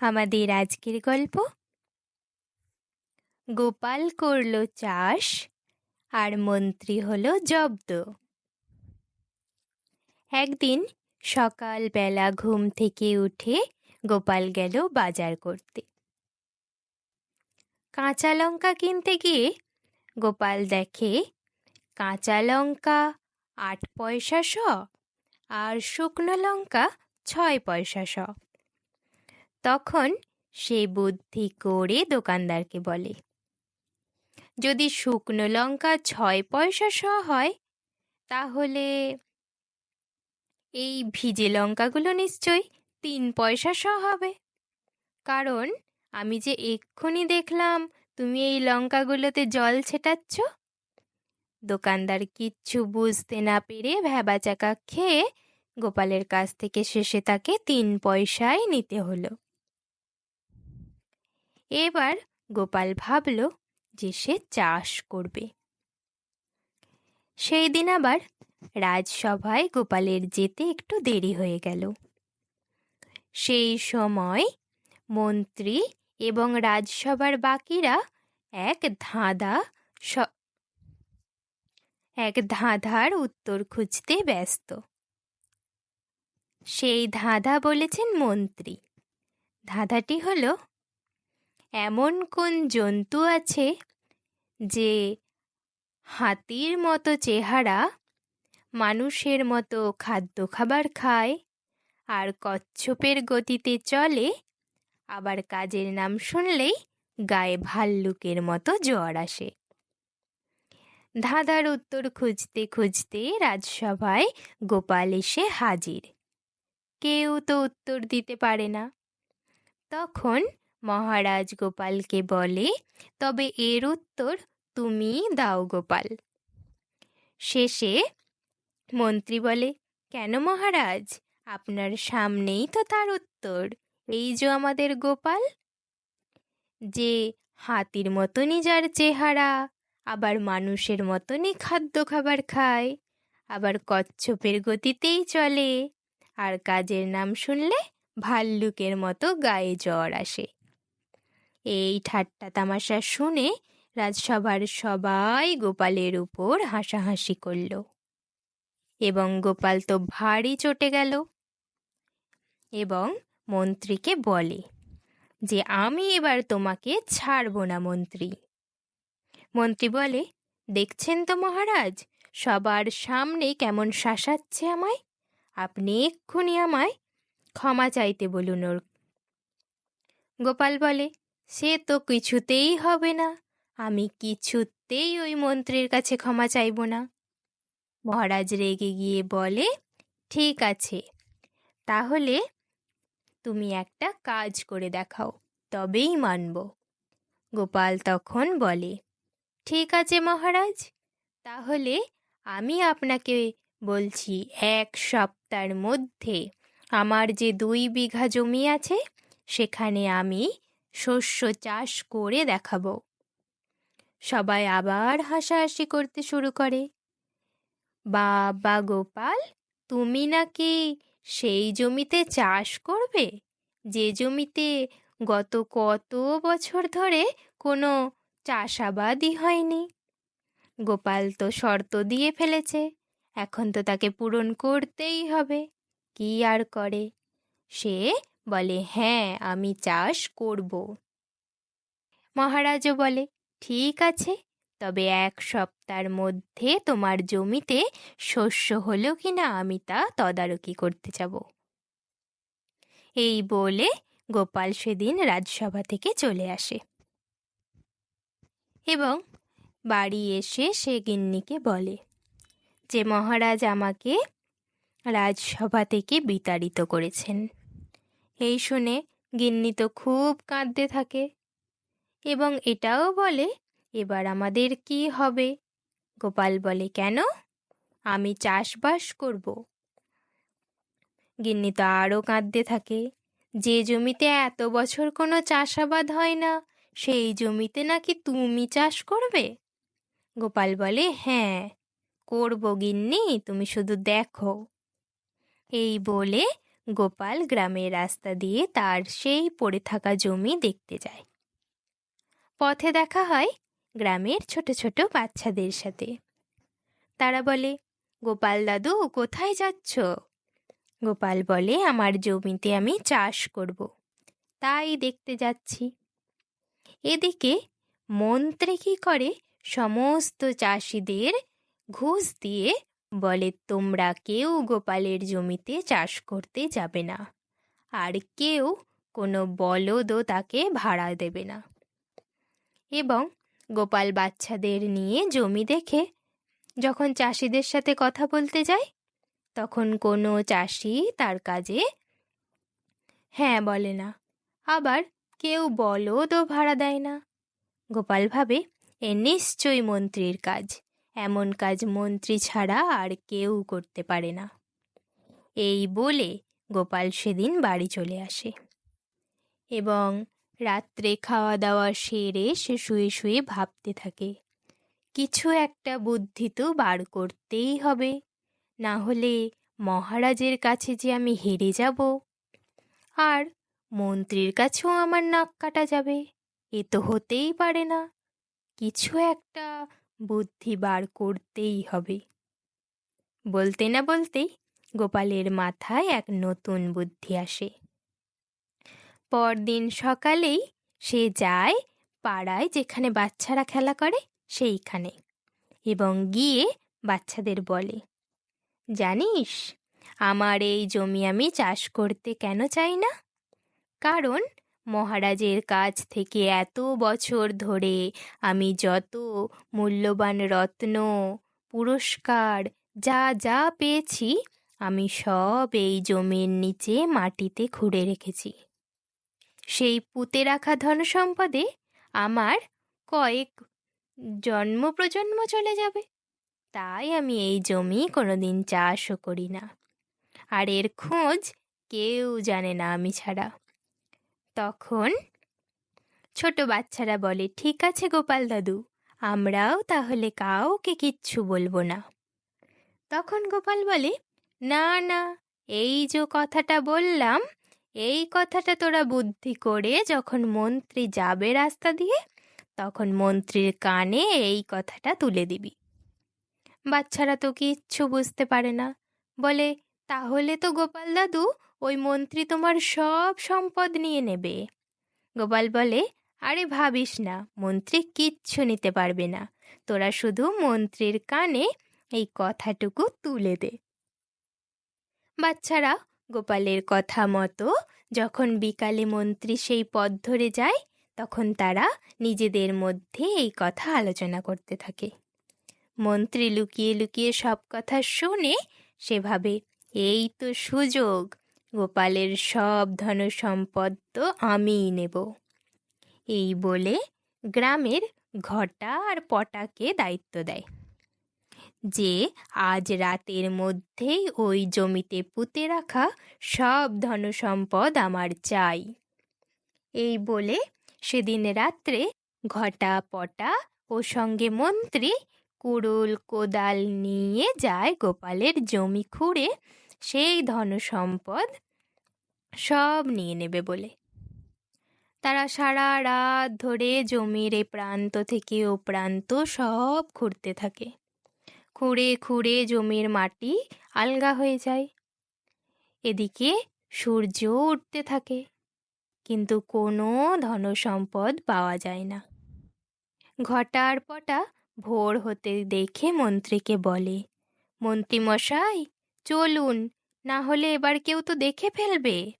আমাদের আজকের গল্প? গোপাল করল চাষ আর মন্ত্রী হল জব্দ। একদিন সকালবেলা ঘুম থেকে উঠে গোপাল গেল বাজার করতে। কাঁচা লঙ্কা কিনতে গিয়ে গোপাল দেখে, কাঁচা লঙ্কা আট পয়সা শ আর শুকনো লঙ্কা ছয় পয়সা শ। তখন সে বুদ্ধি করে দোকানদারকে বলে, যদি শুকনো লঙ্কা ছয় পয়সা শ হয়, তাহলে এই ভিজে লঙ্কাগুলো নিশ্চয়ই তিন পয়সা শ হবে। কারণ আমি যে এক্ষুনি দেখলাম তুমি এই লঙ্কাগুলোতে জল ছেটাচ্ছ দোকানদার কিচ্ছু বুঝতে না পেরে ভ্যাবাচাকা খেয়ে গোপালের কাছ থেকে শেষে তাকে তিন পয়সায় নিতে হলো। এবার গোপাল ভাবল যে সে চাষ করবে। সেই দিন আবার রাজসভায় গোপালের যেতে একটু দেরি হয়ে গেল। সেই সময় মন্ত্রী এবং রাজসভার বাকিরা এক ধাঁধা এক ধাঁধার উত্তর খুঁজতে ব্যস্ত। সেই ধাঁধা বলেছেন মন্ত্রী। ধাঁধাটি হল এমন কোন জন্তু আছে যে হাতির মতো চেহারা, মানুষের মতো খাদ্য খাবার খায়, আর কচ্ছপের গতিতে চলে, আবার কাজের নাম শুনলেই গায়ে ভাল্লুকের মতো জ্বর আসে? ধাঁধার উত্তর খুঁজতে খুঁজতে রাজসভায় গোপাল এসে হাজির। কেউ তো উত্তর দিতে পারে না। তখন মহারাজ গোপালকে বলে, তবে এর উত্তর তুমি দাও গোপাল। শেষে মন্ত্রী বলে, কেন মহারাজ? আপনার সামনেই তো তার উত্তর। এই যে আমাদের গোপাল, যে হাতির মতনই যার চেহারা, আবার মানুষের মতনই খাদ্য খাবার খায়, আবার কচ্ছপের গতিতেই চলে, আর কাজের নাম শুনলে ভাল্লুকের মতো গায়ে জ্বর আসে। এই ঠাট্টা তামাশা শুনে রাজসভার সবাই গোপালের উপর হাসাহাসি করল। এবং গোপাল তো ভারী চটে গেল। এবং মন্ত্রীকে বলে যে, আমি এবার তোমাকে ছাড়ব না মন্ত্রী। মন্ত্রী বলে, দেখছেন তো মহারাজ, সবার সামনে কেমন শাসাচ্ছে আমায়। আপনি এক্ষুনি আমায় ক্ষমা চাইতে বলুন ওর। গোপাল বলে সে তো কিছুতেই হবে না। আমি কিছুতেই ওই মন্ত্রীর কাছে ক্ষমা চাইব না। মহারাজ রেগে গিয়ে বলে, ঠিক আছে। তাহলে তুমি একটা কাজ করে দেখাও, তবেই মানব। গোপাল তখন বলে, ঠিক আছে মহারাজ। তাহলে আমি আপনাকে বলছি, এক সপ্তাহের মধ্যে আমার যে দুই বিঘা জমি আছে, সেখানে আমি শস্য চাষ করে দেখাবো। সবাই আবার হাসাহাসি করতে শুরু করে। বাবা গোপাল, তুমি নাকি সেই জমিতে চাষ করবে? যে জমিতে গত কত বছর ধরে কোনো চাষাবাদই হয়নি। গোপাল তো শর্ত দিয়ে ফেলেছে, এখন তো তাকে পূরণ করতেই হবে। কি আর করে? সে বলে হ্যাঁ আমি চাষ করব। মহারাজও বলে, ঠিক আছে, তবে এক সপ্তাহের মধ্যে তোমার জমিতে শস্য হলো কি না আমি তা তদারকি করতে যাব। এই বলে গোপাল সেদিন রাজসভা থেকে চলে আসে। এবং বাড়ি এসে সে গিন্নিকে বলে, যে মহারাজ আমাকে রাজসভা থেকে বিতাড়িত করেছেন। এই শুনে গিন্নি তো খুব কাঁদতে থাকে। এবং এটাও বলে, এবার আমাদের কি হবে? গোপাল বলে, কেন? আমি চাষবাস করব। গিন্নি তো আরও কাঁদতে থাকে, যে জমিতে এত বছর কোনো চাষাবাদ হয় না, সেই জমিতে নাকি তুমি চাষ করবে? গোপাল বলে হ্যাঁ করব গিন্নি, তুমি শুধু দেখো। এই বলে গোপাল গ্রামের রাস্তা দিয়ে তার সেই পড়ে থাকা জমি দেখতে যায়। পথে দেখা হয় গ্রামের ছোট ছোট বাচ্চাদের সাথে। তারা বলে, গোপাল দাদু, কোথায় যাচ্ছ? গোপাল বলে, আমার জমিতে আমি চাষ করব। তাই দেখতে যাচ্ছি। এদিকে মন্ত্রী কি করে, সমস্ত চাষিদের ঘুষ দিয়ে বলে, তোমরা কেউ গোপালের জমিতে চাষ করতে যাবে না। আর কেউ কোনো বলদও তাকে ভাড়া দেবে না। এবং গোপাল বাচ্চাদের নিয়ে জমি দেখে, যখন চাষিদের সাথে কথা বলতে যায়, তখন কোনো চাষি তার কাজে হ্যাঁ বলে না। আবার কেউ বলদও ভাড়া দেয় না। গোপাল ভাবে, এ নিশ্চয়ই মন্ত্রীর কাজ। এমন কাজ মন্ত্রী ছাড়া আর কেউ করতে পারে না। এই বলে গোপাল সেদিন বাড়ি চলে আসে এবং রাত্রে খাওয়া দাওয়া সেরে সে শুয়ে শুয়ে ভাবতে থাকে, কিছু একটা বুদ্ধি তো বার করতেই হবে, না হলে মহারাজের কাছে যে আমি হেরে যাব। আর মন্ত্রীর কাছেও আমার নাক কাটা যাবে, এ তো হতেই পারে না। কিছু একটা বুদ্ধি বার করতেই হবে। বলতে না বলতেই গোপালের মাথায় এক নতুন বুদ্ধি আসে। পরদিন সকালেই সে যায় পাড়ায় যেখানে বাচ্চারা খেলা করে সেইখানে এবং গিয়ে বাচ্চাদের বলে, জানিস, আমার এই জমি আমি চাষ করতে কেন চাই না? কারণ মহারাজের কাছ থেকে এত বছর ধরে আমি যত মূল্যবান রত্ন, পুরস্কার, যা যা পেয়েছি, আমি সব এই জমির নিচে মাটিতে খুঁড়ে রেখেছি। সেই পুঁতে রাখা ধন সম্পদে আমার কয়েক জন্ম প্রজন্ম চলে যাবে। তাই আমি এই জমি কোনোদিন চাষও করি না। আর এর খোঁজ কেউ জানে না আমি ছাড়া। তখন ছোট বাচ্চারা বলে, ঠিক আছে গোপাল দাদু, আমরাও তাহলে কাউকে কিচ্ছু বলব না। তখন গোপাল বলে, না না, এই যে কথাটা বললাম, এই কথাটা তোরা বুদ্ধি করে যখন মন্ত্রী যাবে রাস্তা দিয়ে, তখন মন্ত্রীর কানে এই কথাটা তুলে দিবি। বাচ্চারা তো কিচ্ছু বুঝতে পারে না। বলে, তাহলে তো গোপাল দাদু ওই মন্ত্রী তোমার সব সম্পদ নিয়ে নেবে। গোপাল বলে, আরে ভাবিস না, মন্ত্রী কিচ্ছু নিতে পারবে না। তোরা শুধু মন্ত্রীর কানে এই কথাটুকু তুলে দে। বাচ্চারা গোপালের কথা মতো যখন বিকালে মন্ত্রী সেই পথ ধরে যায়, তখন তারা নিজেদের মধ্যে এই কথা আলোচনা করতে থাকে। মন্ত্রী লুকিয়ে লুকিয়ে সব কথা শুনে সেভাবে, এই তো সুযোগ গোপালের সব ধন সম্পদ তো আমিই নেব। এই বলে গ্রামের ঘটা আর পটাকে দায়িত্ব দেয়। যে আজ রাতের মধ্যেই ওই জমিতে পুঁতে রাখা সব ধনসম্পদ আমার চাই। এই বলে সেদিন রাত্রে ঘটা, পটা ও সঙ্গে মন্ত্রী কুড়ুল কোদাল নিয়ে যায় গোপালের জমি খুঁড়ে সেই ধনসম্পদ সব নিয়ে নেবে বলে। তারা সারা রাত ধরে জমির এ প্রান্ত থেকে ও প্রান্ত সব খুঁড়তে থাকে। খুঁড়ে খুঁড়ে জমির মাটি আলগা হয়ে যায়। এদিকে সূর্য উঠতে থাকে, কিন্তু কোনো ধনসম্পদ পাওয়া যায় না। ঘটার পটা ভোর হতে দেখে মন্ত্রীকে বলে, মন্ত্রী মশাই চলুন না হলে এবার কেউ তো দেখে ফেলবে।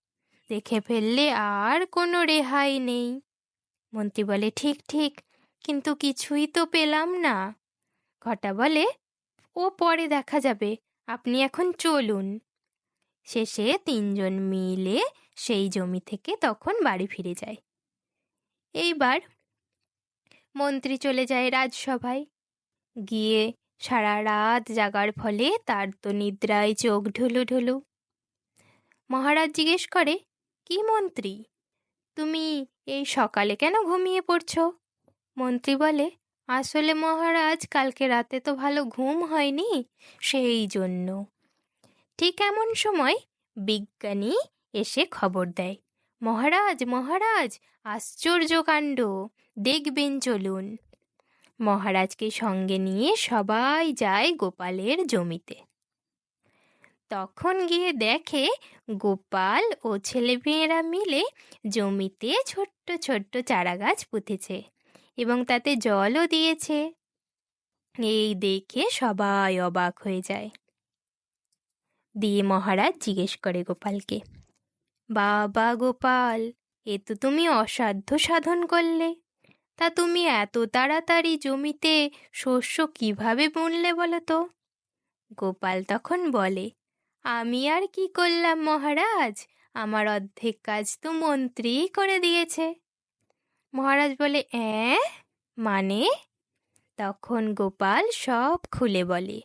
দেখে ফেললে আর কোনো রেহাই নেই। মন্ত্রী বলে, ঠিক ঠিক, কিন্তু কিছুই তো পেলাম না। ঘটা বলে, ও পরে দেখা যাবে, আপনি এখন চলুন। শেষে তিনজন মিলে সেই জমি থেকে তখন বাড়ি ফিরে যায়। এইবার মন্ত্রী চলে যায় রাজসভায়। গিয়ে সারা রাত জাগার ফলে তার তো নিদ্রায় চোখ ঢুলু ঢুলু। মহারাজ জিজ্ঞেস করে, কি মন্ত্রী? তুমি এই সকালে কেন ঘুমিয়ে পড়ছ? মন্ত্রী বলে, আসলে মহারাজ, কালকে রাতে তো ভালো ঘুম হয়নি, সেই জন্য। ঠিক এমন সময় বিজ্ঞানী এসে খবর দেয়, মহারাজ মহারাজ আশ্চর্য কাণ্ড দেখবেন চলুন। মহারাজকে সঙ্গে নিয়ে সবাই যায় গোপালের জমিতে। তখন গিয়ে দেখে গোপাল ও ছেলেমেয়েরা মিলে জমিতে ছোট্ট ছোট্ট চারা গাছ পুঁতেছে এবং তাতে জলও দিয়েছে। এই দেখে সবাই অবাক হয়ে যায়। দিয়ে মহারাজ জিজ্ঞেস করে গোপালকে, বাবা গোপাল, এ তো তুমি অসাধ্য সাধন করলে। তা তুমি এত তাড়াতাড়ি জমিতে শস্য কীভাবে বুনলে বলো তো? গোপাল তখন বলে, আমি আর কি করলাম মহারাজ? আমার অর্ধেক কাজ তো মন্ত্রীই করে দিয়েছে। মহারাজ বলে, অ্যাঁ? মানে? তখন গোপাল সব খুলে বলে,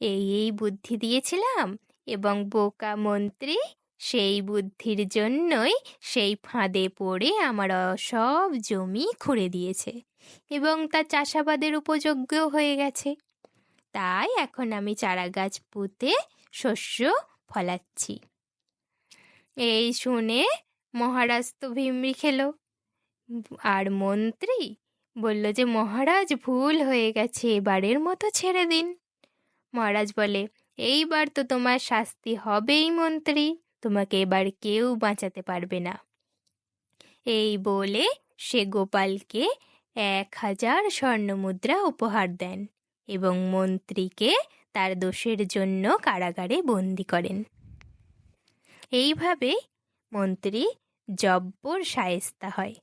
এই এই বুদ্ধি দিয়েছিলাম এবং বোকা মন্ত্রী সেই বুদ্ধির জন্যই সেই ফাঁদে পড়ে আমার সব জমি খুঁড়ে দিয়েছে এবং তা চাষাবাদের উপযোগ্য হয়ে গেছে। তাই এখন আমি চারা গাছ পুঁতে শস্য ফলাচ্ছি। এই শুনে মহারাজ তো ভিমড়ি খেলো। আর মন্ত্রী বলল যে, মহারাজ, ভুল হয়ে গেছে, এবারের মতো ছেড়ে দিন। মহারাজ বলে, এইবার তো তোমার শাস্তি হবেই মন্ত্রী। তোমাকে এবার কেউ বাঁচাতে পারবে না। এই বলে সে গোপালকে এক হাজার স্বর্ণমুদ্রা উপহার দেন এবং মন্ত্রীকে তার দোষের জন্য কারাগারে বন্দি করেন। এইভাবে মন্ত্রী জব্বর শায়েস্তা হয়।